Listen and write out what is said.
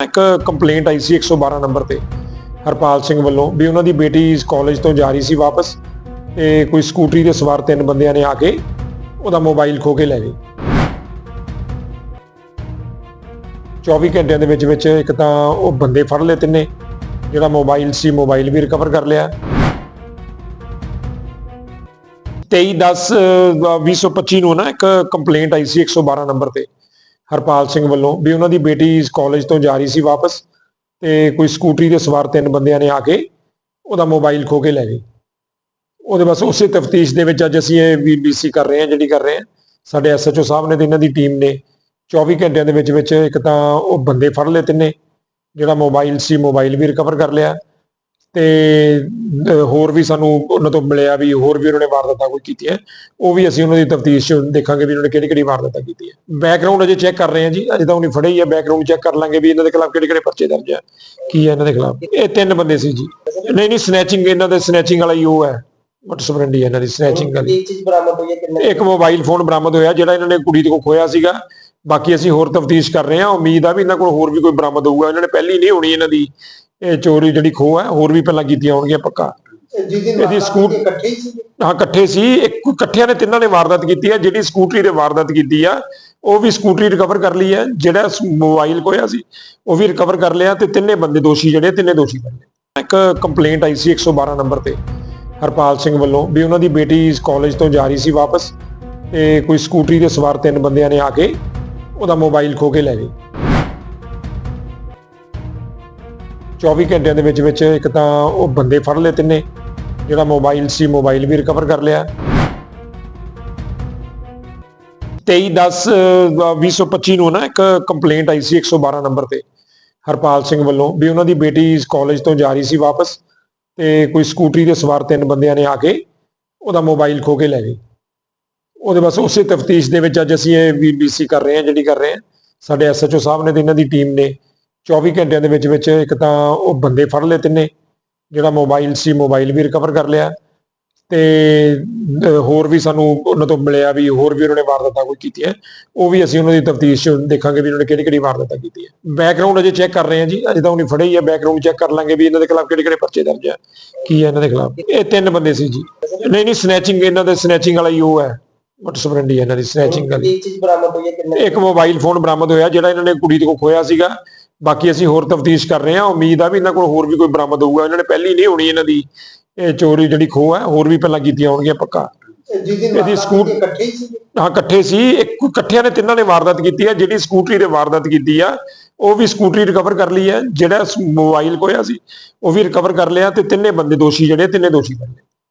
ਇੱਕ ਕੰਪਲੇਂਟ ਆਈ ਸੀ 112 ਨੰਬਰ ਤੇ, ਹਰਪਾਲ ਸਿੰਘ ਵੱਲੋਂ, ਵੀ ਉਹਨਾਂ ਦੀ ਬੇਟੀ ਕਾਲਜ ਤੋਂ ਜਾ ਰਹੀ ਸੀ ਵਾਪਸ ਤੇ ਕੋਈ ਸਕੂਟਰੀ ਦੇ ਸਵਾਰ ਤਿੰਨ ਬੰਦਿਆਂ ਨੇ ਆ ਕੇ ਉਹਦਾ ਮੋਬਾਈਲ ਖੋ ਕੇ ਲੈ ਗਏ। 24 ਘੰਟਿਆਂ ਦੇ ਵਿੱਚ ਵਿੱਚ ਇੱਕ ਤਾਂ ਉਹ ਬੰਦੇ ਫੜ ਲਏ ਤਿੰਨੇ, ਜਿਹੜਾ ਮੋਬਾਈਲ ਸੀ ਮੋਬਾਈਲ ਵੀ ਰਿਕਵਰ ਕਰ ਲਿਆ। 23/10/2025 ਨੂੰ ਨਾ ਇੱਕ ਕੰਪਲੇਂਟ ਆਈ ਸੀ 112 ਨੰਬਰ ਤੇ। ਹਰਪਾਲ ਸਿੰਘ ਵੱਲੋਂ ਵੀ ਉਹਨਾਂ ਦੀ ਬੇਟੀ ਕਾਲਜ ਤੋਂ ਜਾ ਰਹੀ ਸੀ ਵਾਪਸ ਤੇ ਕੋਈ ਸਕੂਟਰੀ ਦੇ ਸਵਾਰ ਤਿੰਨ ਬੰਦਿਆਂ ਨੇ ਆ ਕੇ ਉਹਦਾ ਮੋਬਾਈਲ ਖੋ ਕੇ ਲੈ ਗਏ। ਉਹਦੇ ਬਸ ਉਸੇ ਤਫਤੀਸ਼ ਦੇ ਵਿੱਚ ਅੱਜ ਅਸੀਂ ਇਹ ਬੀਬੀਸੀ ਕਰ ਰਹੇ ਹਾਂ, ਜਿਹੜੀ ਕਰ ਰਹੇ ਹਾਂ। ਸਾਡੇ ਐਸਐਚਓ ਸਾਹਿਬ ਨੇ ਤੇ ਇਹਨਾਂ ਦੀ ਟੀਮ ਨੇ 24 ਘੰਟਿਆਂ ਦੇ ਵਿੱਚ ਵਿੱਚ ਇੱਕ ਤਾਂ ਉਹ ਬੰਦੇ ਫੜ ਲਏ ਤਿੰਨੇ, ਜਿਹੜਾ ਮੋਬਾਈਲ ਸੀ ਮੋਬਾਈਲ ਵੀ ਰਿਕਵਰ ਕਰ ਲਿਆ। ਤੇ ਹੋਰ ਵੀ ਸਾਨੂੰ ਉਹਨਾਂ ਤੋਂ ਮਿਲਿਆ ਵੀ ਹੋਰ ਵੀ ਉਹਨਾਂ ਨੇ ਵਾਰਦਾਤਾਂ ਕੋਈ ਕੀਤੀ ਹੈ ਉਹ ਵੀ ਅਸੀਂ ਉਹਨਾਂ ਦੀ ਤਫਤੀਸ਼ ਦੇਖਾਂਗੇ ਵੀ ਉਹਨਾਂ ਨੇ ਕਿਹੜੀ ਕਿਹੜੀ ਵਾਰਦਾਤਾਂ ਕੀਤੀ ਹੈ ਬੈਕਗ੍ਰਾਉਂਡ ਅਜੇ ਚੈੱਕ ਕਰ ਰਹੇ ਹਾਂ ਜੀ ਅਜੇ ਤਾਂ ਉਹਨੇ ਫੜੇ ਹੀ ਹੈ ਬੈਕਗ੍ਰਾਉਂਡ ਚੈੱਕ ਕਰ ਲਾਂਗੇ ਵੀ ਇਹਨਾਂ ਦੇ ਖਿਲਾਫ ਕਿਹੜੇ ਕਿਹੜੇ ਪਰਚੇ ਦਰਜ ਹੈ ਕੀ ਹੈ ਇਹਨਾਂ ਦੇ ਖਿਲਾਫ। ਇਹ ਤਿੰਨ ਬੰਦੇ ਸੀ ਜੀ। ਨਹੀਂ ਨਹੀਂ ਸਨੈਚਿੰਗ ਇਹਨਾਂ ਦੇ ਸਨੈਚਿੰਗ ਵਾਲਾ ਹੀ ਉਹ ਹੈ। ਵਟ ਸਬਰੰਡੀ ਇਹਨਾਂ ਦੀ ਸਨੈਚਿੰਗ ਵਾਲੀ। ਇੱਕ ਮੋਬਾਈਲ ਫੋਨ ਬਰਾਮਦ ਹੋਇਆ ਜਿਹੜਾ ਇਹਨਾਂ ਨੇ ਕੁੜੀ ਕੋਲ ਖੋਇਆ ਸੀਗਾ। ਬਾਕੀ ਅਸੀਂ ਹੋਰ ਤਫਤੀਸ਼ ਕਰ ਰਹੇ ਹਾਂ ਉਮੀਦ ਆ ਵੀ ਇਹਨਾਂ ਕੋਲ ਹੋਰ ਵੀ ਕੋਈ ਬਰਾਮਦ ਹੋਊਗਾ। ਇਹਨਾਂ ਨੇ ਪਹਿਲੀ ਨਹੀਂ ਹੋਣੀ ਇਹਨਾਂ ਦੀ। ਇਹ ਚੋਰੀ ਜਿਹੜੀ ਖੋਹ ਹੈ ਹੋਰ ਵੀ ਪਹਿਲਾਂ ਕੀਤੀਆਂ ਹੋਣਗੀਆਂ ਪੱਕਾ। ਇਹਦੀ ਸਕੂਟ- ਇਕੱਠੇ ਸੀ? ਹਾਂ ਇਕੱਠੇ ਸੀ। ਇੱਕ ਇਕੱਠਿਆਂ ਨੇ ਤਿੰਨਾਂ ਨੇ ਵਾਰਦਾਤ ਕੀਤੀ ਹੈ। ਜਿਹੜੀ ਸਕੂਟਰੀ ਦੇ ਵਾਰਦਾਤ ਕੀਤੀ ਆ ਉਹ ਵੀ ਸਕੂਟਰੀ ਰਿਕਵਰ ਕਰ ਲਈ ਹੈ। ਜਿਹੜਾ ਮੋਬਾਈਲ ਖੋਇਆ ਸੀ ਉਹ ਵੀ ਰਿਕਵਰ ਕਰ ਲਿਆ ਤੇ ਤਿੰਨੇ ਬੰਦੇ ਦੋਸ਼ੀ ਜਿਹੜੇ ਤਿੰਨੇ ਦੋਸ਼ੀ ਗਏ। ਇੱਕ ਕੰਪਲੇਂਟ ਆਈ ਸੀ 112 ਨੰਬਰ ਤੇ ਹਰਪਾਲ ਸਿੰਘ ਵੱਲੋਂ ਵੀ ਉਹਨਾਂ ਦੀ ਬੇਟੀ ਕਾਲਜ ਤੋਂ ਜਾ ਰਹੀ ਸੀ ਵਾਪਸ ਤੇ ਕੋਈ ਸਕੂਟਰੀ ਦੇ ਸਵਾਰ ਤਿੰਨ ਬੰਦਿਆਂ ਨੇ ਆ ਕੇ ਉਹਦਾ ਮੋਬਾਈਲ ਖੋ ਕੇ ਲੈ ਗਏ। 24 ਘੰਟਿਆਂ ਦੇ ਵਿੱਚ ਵਿੱਚ ਇੱਕ ਤਾਂ ਉਹ ਬੰਦੇ ਫੜ ਲਏ ਤਿੰਨੇ, ਜਿਹੜਾ ਮੋਬਾਈਲ ਸੀ ਮੋਬਾਈਲ ਵੀ ਰਿਕਵਰ ਕਰ ਲਿਆ। 23/10/2025 ਨੂੰ ਨਾ ਇੱਕ ਕੰਪਲੇਂਟ ਆਈ ਸੀ 112 ਨੰਬਰ ਤੇ, ਹਰਪਾਲ ਸਿੰਘ ਵੱਲੋਂ, ਵੀ ਉਹਨਾਂ ਦੀ ਬੇਟੀ ਕਾਲਜ ਤੋਂ ਜਾ ਰਹੀ ਸੀ ਵਾਪਸ ਤੇ ਕੋਈ ਸਕੂਟਰੀ ਦੇ ਸਵਾਰ ਤਿੰਨ ਬੰਦਿਆਂ ਨੇ ਆ ਕੇ ਉਹਦਾ ਮੋਬਾਈਲ ਖੋ ਕੇ ਲੈ ਗਏ। ਉਹਦੇ ਬਸ ਉਸੇ ਤਫਤੀਸ਼ ਦੇ ਵਿੱਚ ਅੱਜ ਅਸੀਂ ਇਹ ਬੀਬੀਸੀ ਕਰ ਰਹੇ ਹਾਂ, ਜਿਹੜੀ ਕਰ ਰਹੇ ਹਾਂ। ਸਾਡੇ ਐਸਐਚਓ ਸਾਹਿਬ ਨੇ ਤੇ ਇਹਨਾਂ ਦੀ ਟੀਮ ਨੇ 24 ਘੰਟਿਆਂ ਦੇ ਵਿੱਚ ਵਿੱਚ ਇੱਕ ਤਾਂ ਉਹ ਬੰਦੇ ਫੜ ਲਏ ਤਿੰਨੇ, ਜਿਹੜਾ ਮੋਬਾਈਲ ਸੀ ਮੋਬਾਈਲ ਵੀ ਰਿਕਵਰ ਕਰ ਲਿਆ ਤੇ ਹੋਰ ਵੀ ਸਾਨੂੰ ਉਹਨਾਂ ਤੋਂ ਮਿਲਿਆ ਵੀ ਹੋਰ ਵੀ ਉਹਨਾਂ ਨੇ ਵਾਰਦਾਤਾਂ ਕੋਈ ਕੀਤੀਆਂ। ਉਹ ਵੀ ਅਸੀਂ ਉਹਨਾਂ ਦੀ ਤਫਤੀਸ਼ ਦੇਖਾਂਗੇ ਵੀ ਉਹਨਾਂ ਨੇ ਕਿਹੜੀ ਕਿਹੜੀ ਵਾਰਦਾਤਾਂ ਕੀਤੀਆਂ। ਹੈ ਬੈਕਗ੍ਰਾਉਂਡ ਅਜੇ ਚੈੱਕ ਕਰ ਰਹੇ ਹਾਂ ਜੀ, ਅਜੇ ਤਾਂ ਉਹਨੇ ਫੜੇ ਹੀ ਹੈ ਬੈਕਗ੍ਰਾਉਂਡ ਚੈੱਕ ਕਰ ਲਾਂਗੇ ਵੀ ਇਹਨਾਂ ਦੇ ਖਿਲਾਫ ਕਿਹੜੇ ਕਿਹੜੇ ਪਰਚੇ ਦਰਜ ਹੈ ਕੀ ਹੈ ਇਹਨਾਂ ਦੇ ਖਿਲਾਫ। ਇਹ ਤਿੰਨ ਬੰਦੇ ਸੀ ਜੀ। ਨਹੀਂ ਨਹੀਂ ਸਨੈਚਿੰਗ ਇਹਨਾਂ ਦੇ ਸਨੈਚਿੰਗ ਵਾਲਾ ਹੀ ਉਹ ਹੈ। ਵਟ ਸਬਰੰਡੀ ਇਹਨਾਂ ਦੀ ਸਨੈਚਿੰਗ ਵਾਲੀ ਕੀ ਚੀਜ਼ ਬਰਾਮਦ ਹੋਈ ਹੈ ਕਿੰਨੇ ਇੱਕ ਮੋਬਾਈਲ ਫੋਨ ਬਰਾਮਦ ਹੋਇਆ ਜਿਹੜਾ ਇਹਨਾਂ ਨੇ ਕੁੜੀ ਕੋਲ ਖੋਇਆ ਸੀਗਾ। ਬਾਕੀ ਅਸੀਂ ਹੋਰ ਤਫਤੀਸ਼ ਕਰ ਰਹੇ ਹਾਂ। ਉਮੀਦ ਆ ਵੀ ਇਹਨਾਂ ਕੋਲ ਹੋਰ ਵੀ ਕੋਈ ਬਰਾਮਦ ਹੋਊਗਾ। ਇਹਨਾਂ ਨੇ ਪਹਿਲੀ ਨਹੀਂ ਹੋਣੀ ਇਹਨਾਂ ਦੀ ਇਹ ਚੋਰੀ ਜਿਹੜੀ ਖੋਹ ਹੈ ਹੋਰ ਵੀ ਪਹਿਲਾਂ ਕੀਤੀਆਂ ਹੋਣਗੀਆਂ ਪੱਕਾ। ਇਹਦੀ ਸਕੂਟ- ਇਕੱਠੇ ਸੀ? ਹਾਂ ਇਕੱਠੇ ਸੀ। ਇੱਕ ਇਕੱਠਿਆਂ ਨੇ ਤਿੰਨਾਂ ਨੇ ਵਾਰਦਾਤ ਕੀਤੀ ਹੈ। ਜਿਹੜੀ ਸਕੂਟਰੀ ਦੇ ਵਾਰਦਾਤ ਕੀਤੀ ਆ ਉਹ ਵੀ ਸਕੂਟਰੀ ਰਿਕਵਰ ਕਰ ਲਈ ਹੈ। ਜਿਹੜਾ ਮੋਬਾਈਲ ਖੋਇਆ ਸੀ ਉਹ ਵੀ ਰਿਕਵਰ ਕਰ ਲਿਆ ਤੇ ਤਿੰਨੇ ਬੰਦੇ ਦੋਸ਼ੀ ਜਿਹੜੇ ਤਿੰਨੇ ਦੋਸ਼ੀ ਬਣ ਗਏ